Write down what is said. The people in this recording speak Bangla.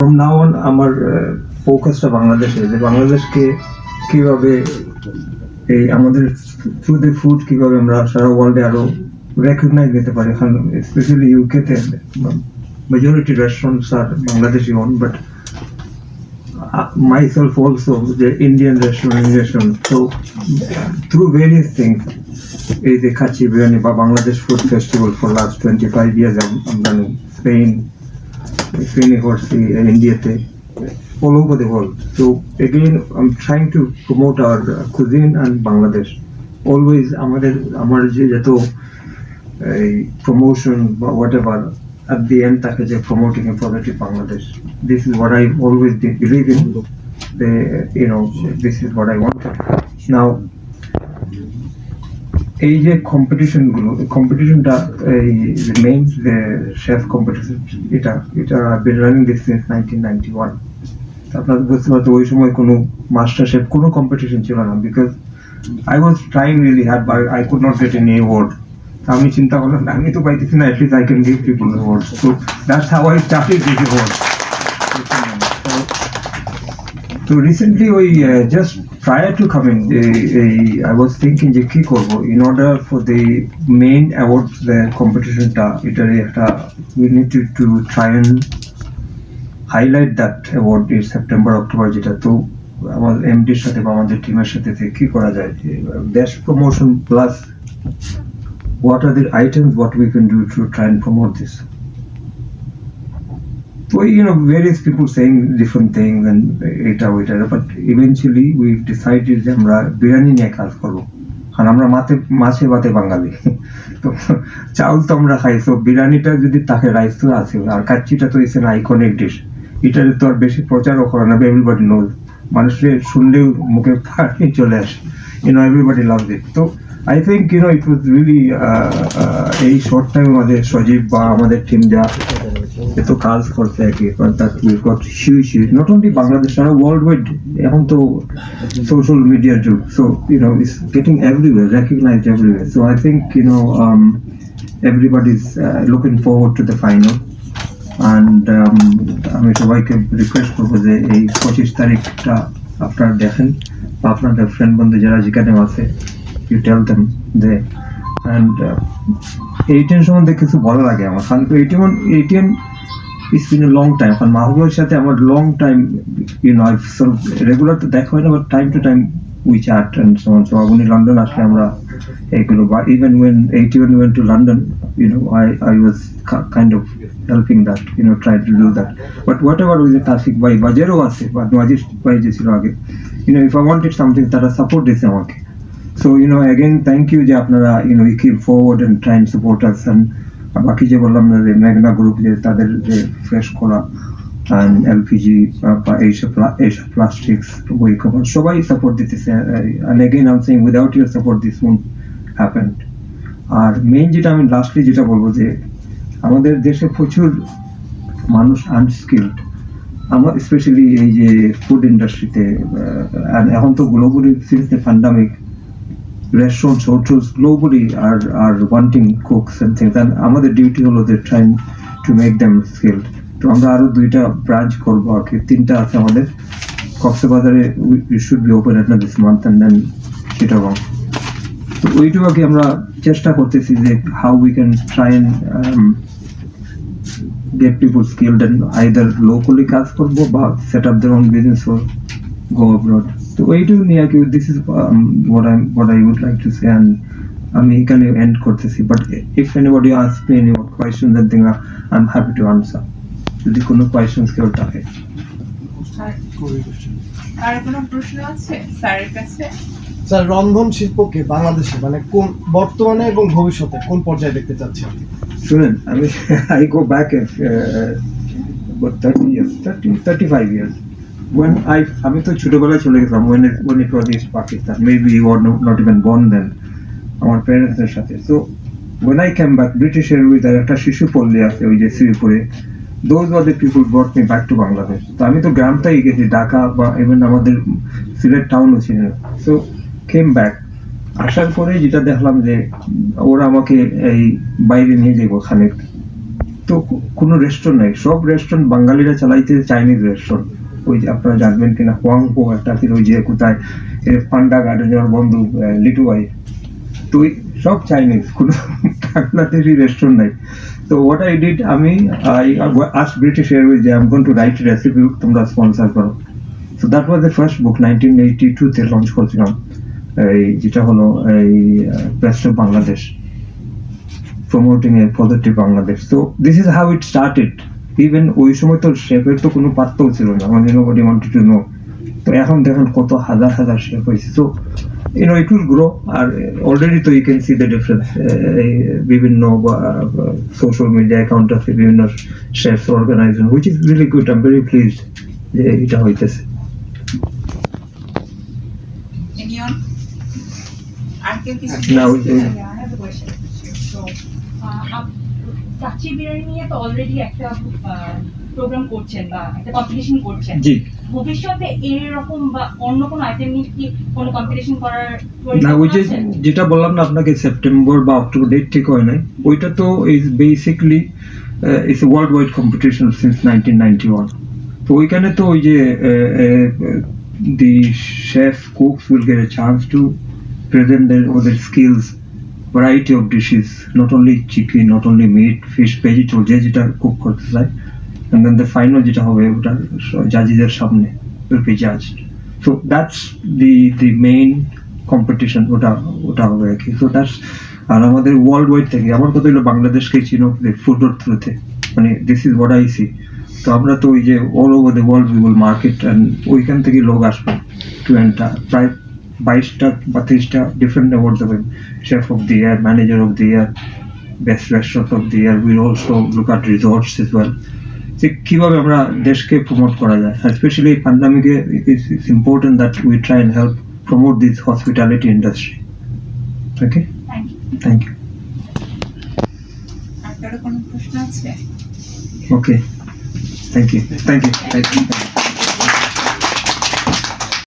ফ্রম নাও অন আমার ফোকাসটা বাংলাদেশে, যে বাংলাদেশকে কীভাবে এই আমাদের থ্রু দি ফুড কীভাবে আমরা সারা ওয়ার্ল্ডে আরও রেকগনাইজ দিতে পারি, এখন স্পেশালি ইউকে তে majority restaurants R Bangladeshi own but myself also the Indian restaurant restaurant. So, through various things, এই যে খাচ্ছি বিরিয়ানি বা Bangladesh food festival for last twenty five years আমরা Spain Spain করছি ইন্ডিয়াতে all over the world. So again, I'm trying to promote our uh, cuisine and Bangladesh. Always আমাদের আমার যে যত এই promotion বা whatever at the end থাকে যে promoting a positive Bangladesh. This is what I always did believe in. The you know this is what I wanted. Now এই যে কম্পিটিশনগুলো কম্পিটিশনটা এই মেইনস যে শেফ কম্পিটিশন এটা এটা been running this since nineteen ninety one বুঝতে পারতো ওই সময় কোনো মাস্টার শেফ কোনো কম্পিটিশন ছিল না because I was trying really hard but I could not get any award আমি চিন্তা করলাম আমি তো পাইতেছি না at least I can give people award so that's how I started this award তো রিসেন্টলি ওই just prior to coming, uh, I was thinking যে কি করব in order for the main awards the competition টা এটার একটা we need to, to try and highlight that award in September October যেটা তো আমার এমডির সাথে বা আমাদের টিমের সাথে কি করা যায় দেশ promotion plus what are the items what we can do to try and promote this So, you know, various people saying different things and এটা ওইটা but eventually we decided যে আমরা বিরিয়ানি নিয়ে কাজ করব। কারণ আমরা মাতে মাছে ভাতে বাঙালি। তো চাউল তো আমরা খাই তো বিরিয়ানিটা যদি তাকে রাইস তো আছে আর কাচ্চিটা তো ইস আইকনিক ডিশ এটার তো আর বেশি প্রচারও করে না এভরিবডি নোজ মানুষের শুনলেও মুখে পানি চলে আসে। ইউনো এভরিবডি লাভস ইট তো I think you know it was really এই শর্ট টাইম আমাদের সজীব বা আমাদের টিম যা এত কাজ করছে আর কি huge huge not only Bangladesh world wide এখন তো সোশ্যাল মিডিয়ার যুগ so you know it's getting everywhere so I think you know is looking forward to the final and আমি সবাইকে রিকোয়েস্ট করব যে এই পঁচিশ তারিখটা আপনারা দেখেন। আপনাদের ফ্রেন্ড বন্ধু যারা যেখানে আছে you tell them and eighteen সম্বন্ধে কিছু ভালো লাগে আমার, কারণ eighteen eighteen it's been long time কারণ মাহবুবের সাথে আমার long time you know regular তো দেখা হয় না but time to time we chat and so on so উনি লন্ডন আসলে আমরা এইগুলো বা even when eighty when when to London you know I I was kind of helping that you know try to do that but whatever with Tasik ভাই বাজেরও আছে, বা নজির ভাই যে ছিল আগে you if I wanted something তারা সাপোর্ট দিয়েছে আমাকে। So, you know, again, thank you যে আপনারা know, you keep forward and try and support us and বাকি যে বললাম না যে মেঘনা গ্রুপ যে তাদের যে ফ্রেশ খোলা and LPG uh, বা Asia, Pla- Asia Plastics বই কভার সবাই সাপোর্ট দিতেছে and again I'm saying without your support this won't happen আর মেইন যেটা আমি লাস্টলি যেটা বলব যে আমাদের দেশে প্রচুর মানুষ আনস্কিল্ড আমার স্পেশালি এই যে ফুড ইন্ডাস্ট্রিতে এখন তো globally since the pandemic restaurants, hotels globally are are wanting cooks and things. And আমাদের ডিউটি হলো যে trying to make them skilled তো আমরা আরও দুইটা ব্রাঞ্চ করব আর কি তিনটা আছে আমাদের কক্সবাজারে we should be open at this month and then Chittagong তো ওইটুকু আর কি আমরা চেষ্টা করতেছি যে how we can try and get people skilled and either locally কাজ করব বা set up own business or go abroad. তো এইটুকু নিয়ে আর কি this is what I what I would like to say and আমি এখানে এন্ড করতেছি but if anybody ask me any question then thing I am happy to answer যদি কোনো কোয়েশ্চেন্স কেউ থাকে। আর কোনো প্রশ্ন আছে স্যারের কাছে? স্যার রন্ধন শিল্পকে বাংলাদেশে মানে কোন বর্তমানে এবং ভবিষ্যতে কোন পর্যায়ে দেখতে চাচ্ছেন? শুনেন আমি I go back about 30 years 30 35 years. When I আমি তো ছোটবেলায় চলে গেছিলাম when it, when it was East Pakistan maybe you were not, not even born then আমার parents এর সাথে so when I came back British Airways আর একটা শিশু পল্লী those were the people brought me back to Bangladesh তো আমি তো গ্রামটাই গেছি ঢাকা বা even আমাদের সিলেট টাউনও ছিল so came back আসার পরে যেটা দেখলাম যে ওরা আমাকে এই বাইরে নিয়ে যাব খানিক তো কোনো রেস্টুরেন্ট নেই সব রেস্টুরেন্ট বাঙালিরা চালাইতে চাইনিজ রেস্টুরেন্ট ওই যে আপনারা জানবেন কিনা হোয়াংপো একটা ছিল ওই যে কোথায় পান্ডা গার্ডেন আমার বন্ধু লিটু ভাই। তো সব চাইনিজ কোনো বাংলাদেশি রেস্টুরেন্ট নাই। তো হোয়াট আই ডিড আমি আই আস ব্রিটিশ এয়ারওয়েজ যে I am to write recipe তোমরা স্পন্সর করো। So that was the first book nineteen eighty টুতে লঞ্চ করছিলাম। এই, যেটা হলো, এই best of Bangladesh promoting a positive Bangladesh তো this is how it started even ওই সময় তো শেফের তো কোনো পাত্রও ছিল না মানে নোবডি ওয়ান্টেড টু নো তো এখন দেখেন কত হাজার হাজার শেফ হয়েছে। তো you know it will grow আর অলরেডি তো you can see the difference বিভিন্ন সোশ্যাল মিডিয়া অ্যাকাউন্ট আছে বিভিন্ন chefs organization which is really good I am very pleased যে এটা হইতেছে। না, Yeah, I have a question. So, uh, kacchi biryani নিয়ে তো অলরেডি একটা প্রোগ্রাম করছেন বা একটা কম্পিটিশন করছেন। জি। ভবিষ্যতে এরকম বা অন্য কোনো আইটেম নিয়ে কি কোনো কম্পিটিশন করার না ওই যে যেটা বললাম না আপনাকে সেপ্টেম্বর বা অক্টোবর ডেট ঠিক হয় নাই। ওইটা তো is basically it's a world wide competition since nineteen ninety one তো ওইখানে তো ওই যে the chef cooks will get a chance to present their ওদের skills variety of dishes not only chicken not only meat fish vegetable যে যেটা কুক করতে চায়। And then the final যেটা হবে, ওটা জাজিদের সামনে will be judged so, that's the the main ওটা ওটা হবে আর কি। So, that's, আর আমাদের ওয়ার্ল্ড ওয়াইড থেকে, আমার কথা হলো বাংলাদেশকে চিনো ফুডের থ্রুতে মানে this is what I see তো আমরা তো ওই যে all over the world we will market and ওইখান থেকে লোক আসবে। টু এন্টার প্রায় বাইশটা বা তেইশটা ডিফারেন্ট অ্যাওয়ার্ড দেবেন। Chef of the year manager of the year best restaurant of the year will also look at resorts as well যে কীভাবে আমরা দেশকে প্রমোট করা যায় specially প্যান্ডামিকে it's important that we try and help promote this hospitality industry okay Thank you. Thank you আর কারও কোনো প্রশ্ন আছে? Okay thank you thank you thank you